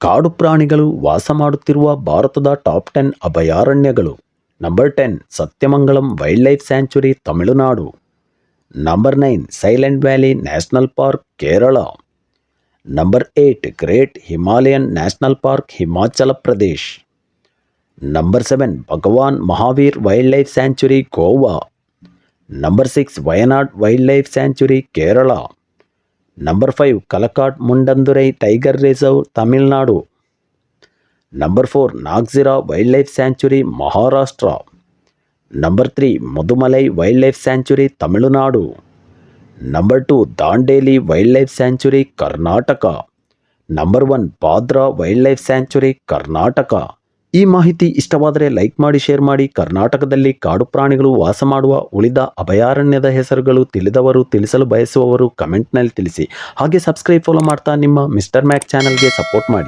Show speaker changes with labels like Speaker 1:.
Speaker 1: ಕಾಡು ಪ್ರಾಣಿಗಳು ವಾಸ ಮಾಡುತ್ತಿರುವ ಭಾರತದ top ten ಅಭಯಾರಣ್ಯಗಳು. Number ten Sathyamangalam wildlife sanctuary, Tamil Nadu. Number nine silent valley national park, Kerala. Number eight great Himalayan national park, Himachal Pradesh. Number seven Bhagwan Mahavir wildlife sanctuary, Goa. Number six Wayanad wildlife sanctuary, Kerala. Number five Kalakad Mundanthurai tiger reserve Tamil Nadu number four Nagzira wildlife sanctuary Maharashtra number three Mudumalai wildlife sanctuary Tamil Nadu number two Dandeli wildlife sanctuary Karnataka number one Bhadra wildlife sanctuary Karnataka ಈ ಮಾಹಿತಿ ಇಷ್ಟವಾದರೆ like ಮಾಡಿ, share ಮಾಡಿ. ಕರ್ನಾಟಕದಲ್ಲಿ ಕಾಡು ಪ್ರಾಣಿಗಳು ವಾಸ ಮಾಡುವ ಉಳಿದ ಅಭಯಾರಣ್ಯದ ಹೆಸರುಗಳು ತಿಳಿದವರು, ತಿಳಿಸಲು ಬಯಸುವವರು ಕಮೆಂಟ್ನಲ್ಲಿ ತಿಳಿಸಿ. ಹಾಗೆ ಸಬ್ಸ್ಕ್ರೈಬ್, ಫಾಲೋ ಮಾಡ್ತಾ ನಿಮ್ಮ ಮಿಸ್ಟರ್ ಮ್ಯಾಕ್ ಚಾನಲ್ಗೆ ಸಪೋರ್ಟ್ ಮಾಡಿ.